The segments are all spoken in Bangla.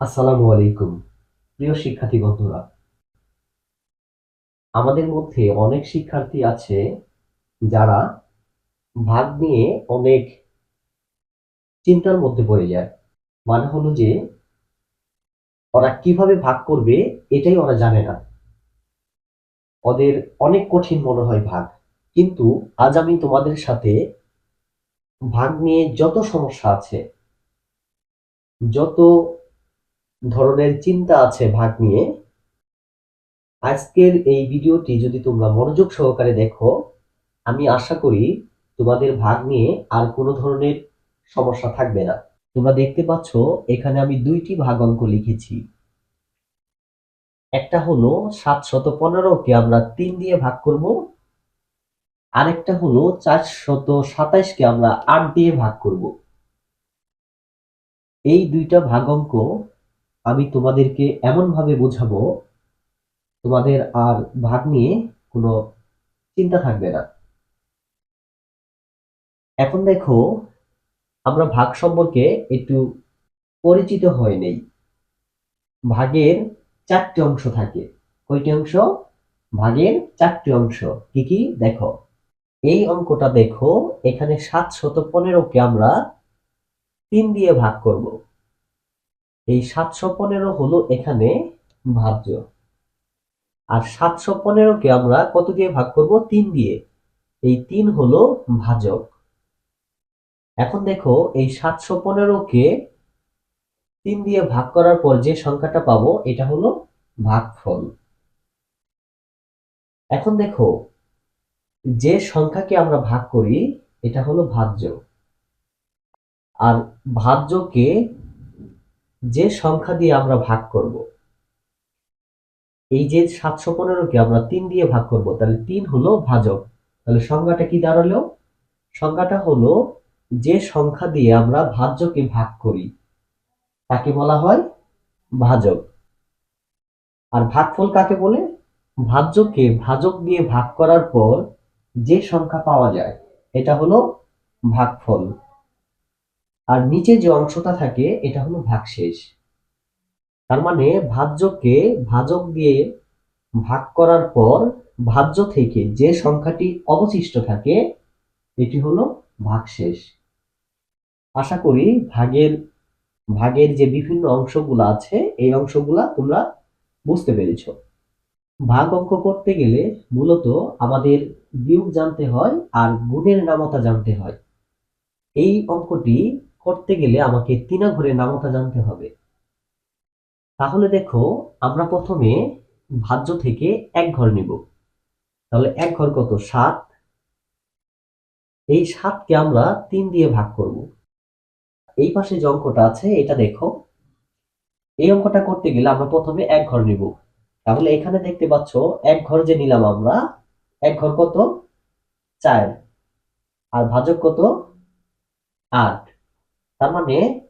আসসালামু আলাইকুম, প্রিয় শিক্ষার্থী বন্ধুরা। আমাদের মধ্যে অনেক শিক্ষার্থী আছে যারা ভাগ নিয়ে অনেক চিন্তার মধ্যে পড়ে যায়। মানে হলো যে, ওরা কীভাবে ভাগ করবে এটাই ওরা জানে না। ওদের অনেক কঠিন মনে হয় ভাগ। কিন্তু আজ আমি তোমাদের সাথে ভাগ নিয়ে যত সমস্যা আছে, যত ধরনের চিন্তা আছে ভাগ নিয়ে। আজকের এই ভিডিওটি যদি তোমরা মনোযোগ সহকারে দেখো, আমি আশা করি তোমাদের ভাগ নিয়ে আর কোনো ধরনের সমস্যা থাকবে না। তোমরা দেখতে পাচ্ছ, এখানে আমি দুইটি ভাগ অঙ্ক লিখেছি। একটা হলো সাতশত পনেরোকে আমরা তিন দিয়ে ভাগ করব। আরেকটা হলো চারশত সাতাইশকে আমরা আট দিয়ে ভাগ করব। এই দুইটা ভাগ অঙ্ক আমি তোমাদেরকে এমনভাবে বোঝাবো, তোমাদের আর ভাগ নিয়ে কোনো চিন্তা থাকবে না। এখন দেখো, আমরা ভাগ সম্পর্কে একটু পরিচিত হয়ে নেই। ভাগের চারটি অংশ থাকে। কয়টি অংশ? ভাগের চারটি অংশ। কি কি? দেখো। এই অঙ্কটা দেখো, এখানে সাতশত পনেরোকে আমরা তিন দিয়ে ভাগ করব। এই সাতশো পনেরো হলো এখানে ভাজ্য। আর সাতশো পনেরোকে আমরা কত দিয়ে ভাগ করব? তিন দিয়ে। এই তিন হলো ভাজক। এখন দেখো, এই সাতশো পনেরোকে তিন দিয়ে ভাগ করার পর যে সংখ্যাটা পাবো, এটা হলো ভাগফল। এখন দেখো, যে সংখ্যাকে আমরা ভাগ করি, এটা হলো ভাজ্য। আর ভাজ্যকে যে সংখ্যা দিয়ে আমরা ভাগ করব, এই যে সাতশো পনেরোকে আমরা তিন দিয়ে ভাগ করব, তাহলে তিন হলো ভাজক। তাহলে সংখ্যাটা কি দাঁড়াল? সংখ্যাটা হলো যে সংখ্যা দিয়ে আমরা ভাজ্যকে ভাগ করি, তাকে বলা হয় ভাজক। আর ভাগফল কাকে বলে? ভাজ্যকে ভাজক দিয়ে ভাগ করার পর যে সংখ্যা পাওয়া যায়, এটা হলো ভাগফল। আর নিচে যে অংশটা থাকে, এটা হলো ভাগশেষ। তার মানে ভাজ্যকে ভাজক দিয়ে ভাগ করার পর ভাজ্য থেকে যে সংখ্যাটি অবশিষ্ট থাকে, এটি হলো ভাগশেষ। আশা করি ভাগের ভাগের যে বিভিন্ন অংশগুলো আছে, এই অংশগুলা তোমরা বুঝতে পেরেছ। ভাগ অঙ্ক করতে গেলে মূলত আমাদের বিয়োগ জানতে হয় আর গুণের নামতা জানতে হয়। এই অঙ্কটি করতে গেলে আমাকে তিনা ঘরের নামতা জানতে হবে। তাহলে দেখো, আমরা প্রথমে ভাজ্য থেকে এক ঘর নিব। তাহলে এক ঘর কত? সাত। এই সাতকে আমরা তিন দিয়ে ভাগ করব। এই পাশে যে অঙ্কটা আছে, এটা দেখো। এই অঙ্কটা করতে গেলে আমরা প্রথমে এক ঘর নিব। তাহলে এখানে দেখতে পাচ্ছ, এক ঘর যে নিলাম আমরা, এক ঘর কত? চার। আর ভাজক কত? আট। তার মানে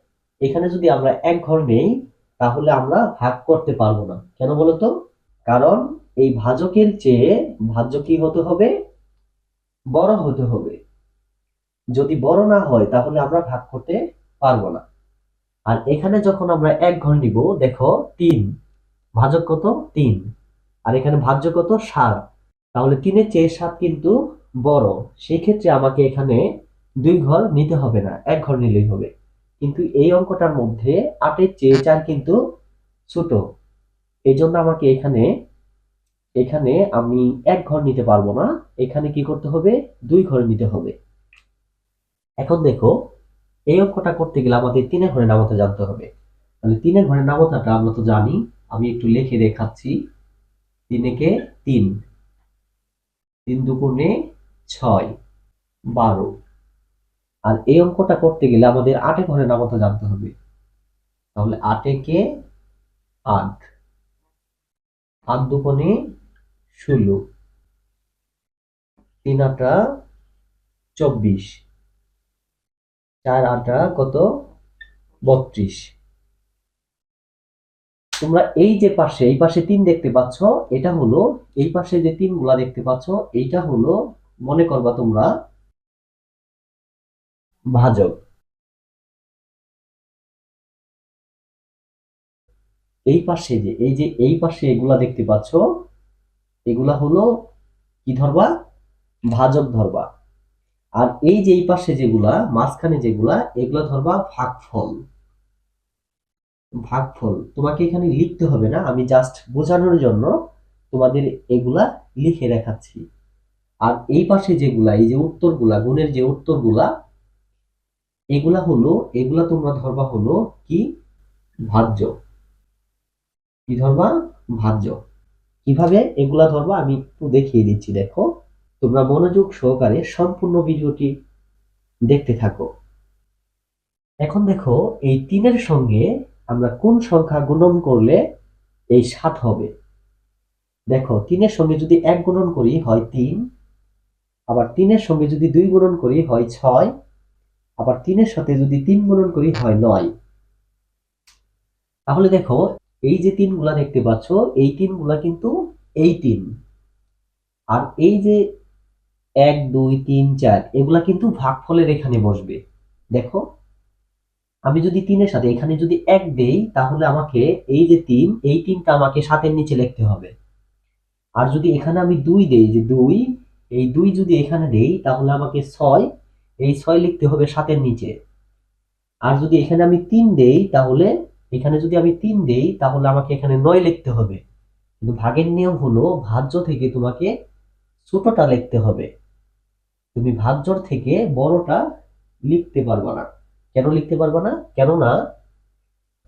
এখানে যদি আমরা এক ঘর নেই, তাহলে আমরা ভাগ করতে পারব না। কেন বলতো? কারণ এই ভাজকের চেয়ে ভাজ্য কি হতে হবে? বড় হতে হবে। যদি বড় না হয়, তাহলে আমরা ভাগ করতে পারব না। আর এখানে যখন আমরা এক ঘর নিব, দেখো, তিন। ভাজক কত? তিন। আর এখানে ভাজ্য কত? সাত। তাহলে তিনের চেয়ে সাত কিন্তু বড়। সেই ক্ষেত্রে আমাকে এখানে দুই ঘর নিতে হবে না। এক ঘর নিলেই হবে। কিন্তু এই অঙ্কটার মধ্যে আটের চেয়ে চার কিন্তু ছোট। এই জন্য আমাকে এখানে এখানে আমি এক ঘর নিতে পারব না। এখানে কি করতে হবে? দুই ঘর নিতে হবে। এখন দেখো, এই অঙ্কটা করতে গেলে আমাদের তিনের ঘরে নামতা জানতে হবে। তাহলে তিনের ঘরে নামতাটা আমরা তো জানি। আমি একটু লিখে দেখাচ্ছি। তিনেকে তিন। তিন দুগুণে ছয়। বারো। আর এই অঙ্কটা করতে গেলে আমাদের আটে ঘরের নামতা জানতে হবে। তাহলে আটে কে? আট। আট দুগুণে ষোলো। তিন আটা চব্বিশ। চার আটা কত? বত্রিশ। তোমরা এই যে পাশে, এই পাশে তিন দেখতে পাচ্ছ, এটা হলো এই পাশে যে তিনগুলা দেখতে পাচ্ছ, এইটা হলো, মনে করবা তোমরা ভাজক। এই পাশে যে, এই যে, এই পাশে এগুলা দেখতে পাচ্ছ, এগুলা হলো কি ধরবা? ভাজক ধরবা। আর এই যে, এই পাশে যেগুলা, মাঝখানে যেগুলা, এগুলা ধরবা ভাগফল। ভাগফল। তোমাকে এখানে লিখতে হবে না, আমি জাস্ট বোঝানোর জন্য তোমাদের এগুলা লিখে দেখাচ্ছি। আর এই পাশে যেগুলা, এই যে উত্তরগুলা, গুণের যে উত্তরগুলা এগুলা হলো, এগুলা তোমরা ধরবা হলো কি? ভাজ্য। কি ধরবা? ভাজ্য। কীভাবে এগুলা ধরবা আমি একটু দেখিয়ে দিচ্ছি, দেখো। তোমরা মনোযোগ সহকারে সম্পূর্ণ ভিডিওটি দেখতে থাকো। এখন দেখো, এই তিনের সঙ্গে আমরা কোন সংখ্যা গুণন করলে এই সাত হবে? দেখো, তিনের সঙ্গে যদি এক গুণন করি হয় তিন, আবার তিনের সঙ্গে যদি দুই গুণন করি হয় ছয় আবার তিনের সাথে যদি তিন গুণন করি হয় নয়। তাহলে দেখো, এই যে তিনগুলা দেখতে পাচ্ছ, এই তিনগুলা কিন্তু এই তিন। আর এই যে এক, দুই, তিন, চার, এগুলা কিন্তু ভাগফলের এখানে বসবে। দেখো, আমি যদি তিনের সাথে এখানে যদি এক দেই, তাহলে আমাকে এই যে তিন, এই তিনটা আমাকে সাতের নিচে লিখতে হবে। আর যদি এখানে আমি দুই দেই, যে দুই, এই দুই যদি এখানে দেই, তাহলে আমাকে ছয় এই ছয় লিখতে হবে সাতের নিচে। আর যদি এখানে আমি তিন দেই, তাহলে এখানে যদি আমি তিন দেই, তাহলে আমাকে এখানে নয় লিখতে হবে। কিন্তু ভাগের নিয়ম হলো, ভাজ্য থেকে তোমাকে ছোটটা লিখতে হবে। তুমি ভাজ্যর থেকে বড়টা লিখতে পারবা না। কেন লিখতে পারবা না? কেননা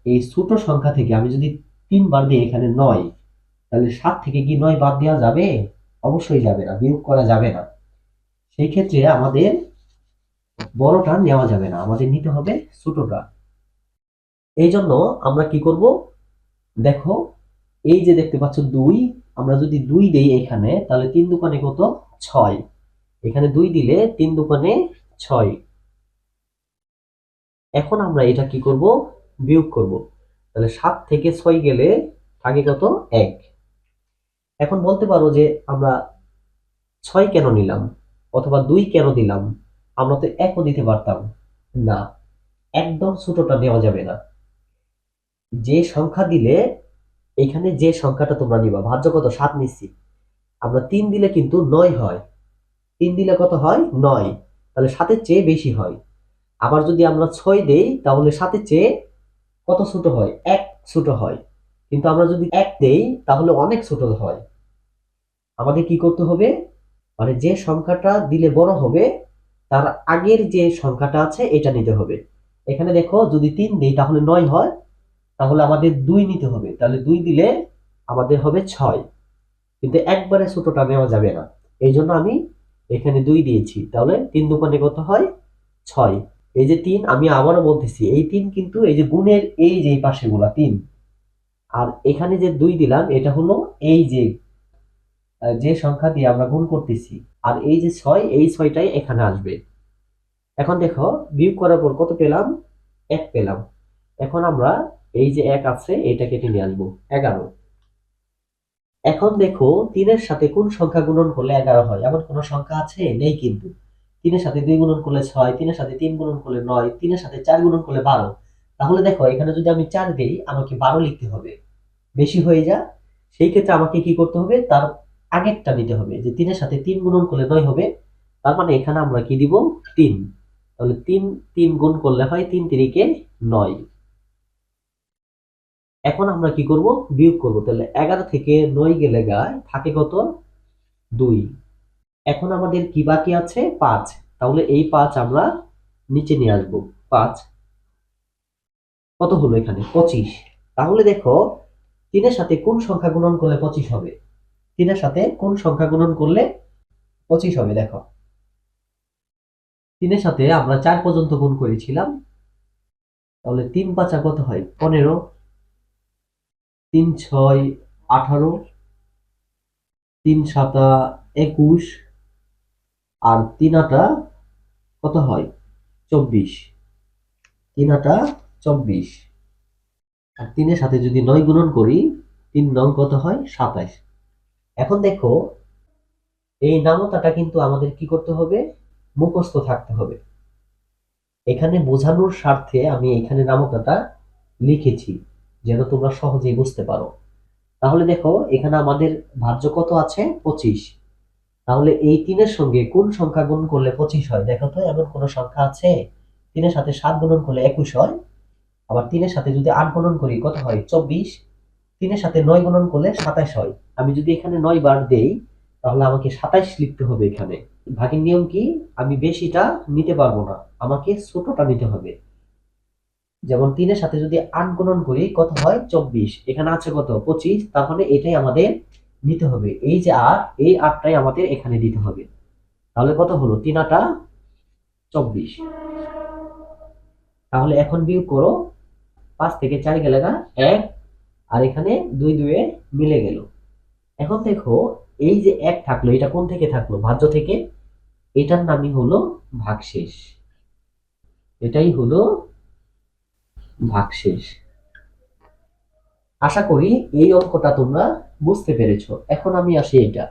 এই ছোট সংখ্যা থেকে আমি যদি তিনবার দিই এখানে নয়, তাহলে সাত থেকে কি নয় বাদ দেওয়া যাবে? অবশ্যই যাবে না, বিয়োগ করা যাবে না। সেই ক্ষেত্রে আমাদের বড়টা নেওয়া যাবে না, আমাদের নিতে হবে ছোটটা। এই জন্য আমরা কি করব? দেখো, এই যে দেখতে পাচ্ছ দুই, আমরা যদি দুই দেই এখানে, তাহলে তিন দোকানে কত? ছয়। এখানে দুই দিলে তিন দোকানে ছয়। এখন আমরা এটা কি করব? বিয়োগ করব। তাহলে সাত থেকে ছয় গেলে থাকে কত? এক। এখন বলতে পারো যে আমরা ছয় কেন নিলাম, অথবা দুই কেন দিলাম? আমরা তো একও দিতে পারতাম না। একদম ছোটটা নেওয়া যাবে না। যে সংখ্যা দিলে এখানে যে সংখ্যাটা তোমরা নিবা, ভাজ্য কত? সাত নিচ্ছি। আমরা তিন দিলে কিন্তু নয় হয়। তিন দিলে কত হয়? নয়। তাহলে সাতের চেয়ে বেশি হয়। আবার যদি আমরা ছয় দেই, তাহলে সাতের চেয়ে কত ছোট হয়? এক ছোট হয়। কিন্তু আমরা যদি এক দেই, তাহলে অনেক ছোট হয়। আমাদের কি করতে হবে? মানে যে সংখ্যাটা দিলে বড় হবে তার আগের যে সংখ্যাটা আছে, এটা নিতে হবে। এখানে দেখো, যদি তিন দিই, তাহলে নয় হয়। তাহলে আমাদের দুই নিতে হবে। তাহলে দুই দিলে আমাদের হবে ছয়। কিন্তু একবারে ছোটটা নেওয়া যাবে না। এই জন্য আমি এখানে দুই দিয়েছি। তাহলে তিন দোকানে কত হয়? ছয়। এই যে তিন, আমি আবারও বলতেছি, এই তিন কিন্তু এই যে গুণের এই যে পাশে গুলা তিন। আর এখানে যে দুই দিলাম, এটা হলো এই যে যে সংখ্যা দিয়ে আমরা গুণ করতেছি আর এই যে ছয়, এই ছয়টাই এখানে আসবে। এখন দেখো, বিয়োগ করার পর কত পেলাম? এক পেলাম। এখন আমরা এই যে এক আছে, এটা কেটে নিয়ে আসব। এগারো। এখন দেখো, তিনের সাথে কোন সংখ্যা গুণন করলে এগারো হয়? এমন কোন সংখ্যা আছে? নেই কিন্তু। তিনের সাথে দুই গুণন করলে ছয়, তিনের সাথে তিন গুণন করলে নয়, তিনের সাথে চার গুণন করলে বারো। তাহলে দেখো, এখানে যদি আমি চার দিই, আমাকে বারো লিখতে হবে। বেশি হয়ে যা। সেই ক্ষেত্রে আমাকে কি করতে হবে? তার আগেরটা নিতে হবে, যে তিনের সাথে তিন গুণন করলে নয় হবে, তার মানে এখানে আমরা কি দিব? তিন। তাহলে তিন তিন গুণ করলে হয় তিন তিরিকে নয়। এখন আমরা কি করব? বিয়োগ করব। তাহলে এগারো থেকে নয় গেলে গায় থাকে কত? দুই। এখন আমাদের কি বাকি আছে? পাঁচ। তাহলে এই পাঁচ আমরা নিচে নিয়ে আসব। পাঁচ। কত হলো এখানে? পঁচিশ। তাহলে দেখো, তিনের সাথে কোন সংখ্যা গুণন করলে পঁচিশ হবে? তিনের সাথে কোন সংখ্যা গুণন করলে পঁচিশ হবে, দেখো। তিনের সাথে আমরা চার পর্যন্ত গুণ করেছিলাম, তাহলে তিন পাঁচা কত হয়? পনেরো। তিন ছয় আঠারো। তিন সাতা একুশ। আর তিন আটা কত হয়? চব্বিশ। তিন আটা চব্বিশ। আর তিনের সাথে যদি নয় গুণন করি, তিন নং কত হয়? সাতাশ। এখন দেখো, এই নামতাটা কিন্তু আমাদের কি করতে হবে? মুখস্থ থাকতে হবে। এখানে বোঝানোর স্বার্থে আমি এখানে নামতাটা লিখেছি, যেন তোমরা সহজেই বুঝতে পারো। তাহলে দেখো, এখানে আমাদের ভাজ্য কত আছে? পঁচিশ। তাহলে এই তিনের সঙ্গে কোন সংখ্যা গুণ করলে পঁচিশ হয়? দেখো তো, এমন কোন সংখ্যা আছে? তিনের সাথে সাত গুণন করলে একুশ হয়। আবার তিনের সাথে যদি আট গুণন করি, কত হয়? চব্বিশ। তিনের সাথে নয় গুণন করলে সাতাশ হয়। আমি যদি এখানে নয় বার দেই, তাহলে আমাকে সাতাইশ লিখতে হবে এখানে। ভাগের নিয়ম কি? আমি বেশিটা নিতে পারব না, আমাকে ছোটটা নিতে হবে। যেমন তিনের সাথে যদি আট গুণন করি, কত হয়? চব্বিশ। এখানে আছে কত? পঁচিশ। তাহলে এটাই আমাদের নিতে হবে। এই যে আট এই আটটাই আমাদের এখানে দিতে হবে। তাহলে কত হলো? তিন আটা চব্বিশ। তাহলে এখন বিয়োগ করো। পাঁচ থেকে চার গেলে না? এক আর এখানে দুই দুয়ে মিলে গেল। এখন দেখো, এই যে এক থাকল, এটা কোন থেকে থাকল? ভাজ্য থেকে। এটার নামই হলো ভাগশেষ। এটাই হলো ভাগশেষ। আশা করি এই অঙ্কটা তোমরা বুঝতে পেরেছ। এখন আমি আসি এটা